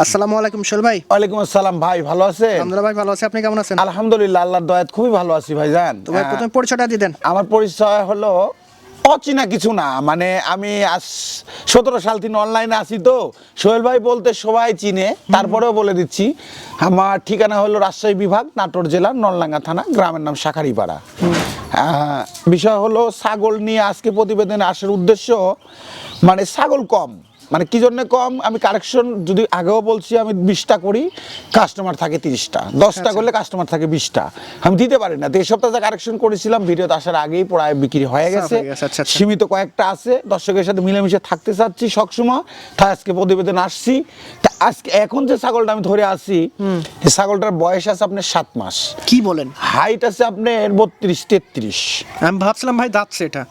আসসালামু আলাইকুম শোল ভাই। ওয়ালাইকুম আসসালাম ভাই ভালো আছেন? আলহামদুলিল্লাহ ভাই ভালো আছে। আপনি কেমন আছেন? আলহামদুলিল্লাহ আল্লাহর দয়াত খুবই ভালো আছি ভাইজান। তো ভাই প্রথমে পরিচয়টা দিয়ে দেন। আমার পরিচয় হলো অচেনা কিছু না মানে আমি আজ সতেরো সাল থেকে অনলাইনে আছি তো। সোহেল ভাই বলতে সবাই চিনে তারপরেও বলে দিচ্ছি। আমার ঠিকানা হলো রাজশাহী বিভাগ নাটোর জেলার নলডাঙ্গা থানা গ্রামের নাম শাখারিপাড়া। বিষয় হলো ছাগল নিয়ে আজকে প্রতিবেদনে আসার উদ্দেশ্য মানে ছাগল কম। মানে কি জন্য কম? আমি কারেকশন যদি আগেও বলছি আমি বিশটা করি কাস্টমার থাকে তিরিশটা। দশটা করলে কাস্টমার থাকে বিশটা। আমি দিতে পারি না। তো এই সপ্তাহে কারেকশন করেছিলাম ভিডিওতে আসার আগেই প্রায় বিক্রি হয়ে গেছে। আচ্ছা, আচ্ছা। সীমিত কয়েকটা আছে। দর্শকের সাথে মিলেমিশে থাকতে চাচ্ছি সবসময়। তাই আজকে প্রতিবেদন আসছি। আজকে এখন যে ছাগলটা আমি ধরে আসি ছাগলটার বয়স আছে আপনার সাত মাস। কি বলেন? হাইট আছে আপনার বত্রিশ তেত্রিশ। আমি ভাবছিলাম ভাই দাঁতছে এটা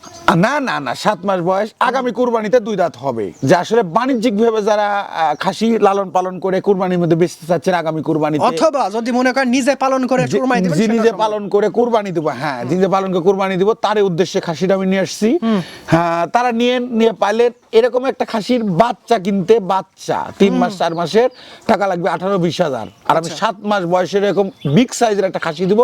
না না না সাত মাস বয়স। আগামী কুরবানিতে দুই দাঁত হবে। যে আসলে বাণিজ্যিক ভাবে যারা খাসি লালন পালন করে কুরবানির মধ্যে বেচতে চাচ্ছেন আগামী কুরবানিতে অথবা যদি মনে করেন নিজে পালন করে কুরবানি দিবেন নিজে পালন করে কুরবানি দিব হ্যাঁ নিজে পালন করে কুরবানি দিব তার উদ্দেশ্যে খাসিটা আমি নিয়ে আসছি। হ্যাঁ তারা নিয়ে নিয়ে পাইলে এরকম একটা খাসির বাচ্চা কিনতে বাচ্চা তিন মাস চার মাসের টাকা লাগবে আঠারো বিশ হাজার। আর আমি সাত মাস বয়সের এরকম বিগ সাইজের একটা খাসি দিব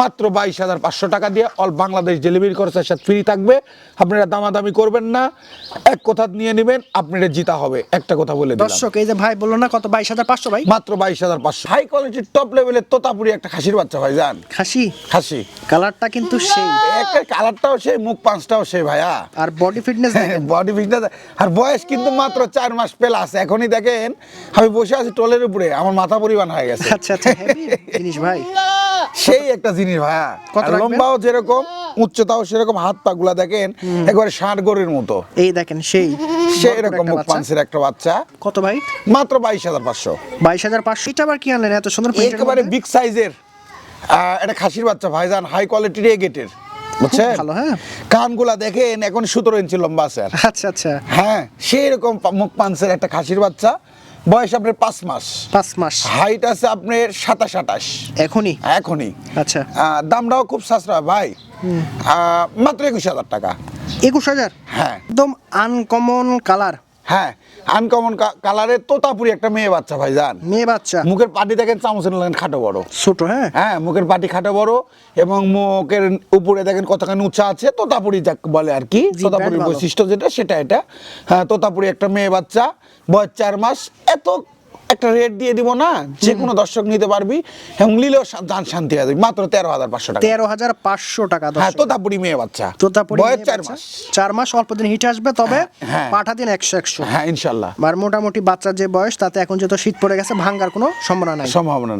মাত্র বাইশ হাজার পাঁচশো টাকা দিয়ে অল বাংলাদেশ ডেলিভারি খরচার সাথে ফ্রি থাকবে। আপনারা দামাদামি করবেন না এক কথা নিয়ে নেবেন আপনারা জিতা হবে। একটা কথা বলে দর্শক এই যে ভাই বলল না কত বাইশ হাজার পাঁচশো ভাই? মাত্র বাইশ হাজার পাঁচশো। হাই কোয়ালিটির টপ লেভেলের তোতাপুরি একটা খাসির বাচ্চা ভাই যান খাসি? খাসি। কালারটা কিন্তু সেই। একটা কালারটাও সেই মুখ পাঁচটাও সেই ভাইয়া। আর বডি ফিটনেস বডি ফিটনেস আর বয়স কিন্তু মাত্র চার মাস প্লাস এখনই দেখেন আমি বসে আছি টোলের উপরে আমার মাথা পরিমাণ হয়ে গেছে। আচ্ছা আচ্ছা জিনিস ভাই। সেই একটা জিনিস ভাইয়া কত লম্বাও যেরকম উচ্চতাও সেরকম হাত পা গুলা দেখেন একবারে ষাট গরের মতো। এই দেখেন সেই। একটা মুখ বাচ্চা। একটা বাচ্চা। কত ভাই? মাত্র বাইশ হাজার পাঁচশো। বাইশ হাজার পাঁচশো। এটা আবার কি আনলেন? এত সুন্দর একেবারে বিগ সাইজের। এটা খাসির বাচ্চা ভাইজান হাই কোয়ালিটির এ গেটের বুঝছেন? ভালো, হ্যাঁ। কানগুলা দেখেন এখন সতেরো ইঞ্চি লম্বা আছে আচ্ছা আচ্ছা। হ্যাঁ সেই রকম মুখ পাঞ্চের একটা খাসির বাচ্চা। বয়স আপনার পাঁচ মাস। পাঁচ মাস। হাইট আছে আপনার সাতাশ আঠাশ। এখনই? এখনই। আচ্ছা। দামটাও খুব সাশ্রয় ভাই। মাত্র একুশ হাজার টাকা। একুশ হাজার? হ্যাঁ। একদম আনকমন কালার হ্যাঁ আনকমন কালারের তোতাপুরি একটা মেয়ে বাচ্চা ভাই যান মেয়ে বাচ্চা? মুখের পাটি দেখেন চামচের লাগেন খাটো বড়। ছোট হ্যাঁ? হ্যাঁ মুখের পাটি খাটো বড় এবং মুখের উপরে দেখেন কতখানি উঁচা আছে তোতাপুরি যাক বলে আর কি। তোতাপুরির বৈশিষ্ট্য যেটা সেটা এটা। হ্যাঁ তোতাপুরি একটা মেয়ে বাচ্চা বয়স চার মাস এত একটা রেট দিয়ে দিব না যে কোনো দর্শক নিতে পারবি এবং নিলেও দান শান্তি হয়ে যাবে মাত্র তেরো হাজার পাঁচশো টাকা। তেরো হাজার পাঁচশো টাকা হ্যাঁ তোতাপুরি মেয়ে বাচ্চা। তোতাপুরি বয়স চার মাস। চার মাস অল্প দিন হিট আসবে তবে হ্যাঁ। পাঠা দিন একশো একশো। হ্যাঁ ইনশাল্লাহ। আর মোটামুটি বাচ্চার যে বয়স তাতে এখন যেহেতু শীত পড়ে গেছে ভাঙ্গার কোনো সম্ভাবনা নাই। সম্ভাবনা নেই।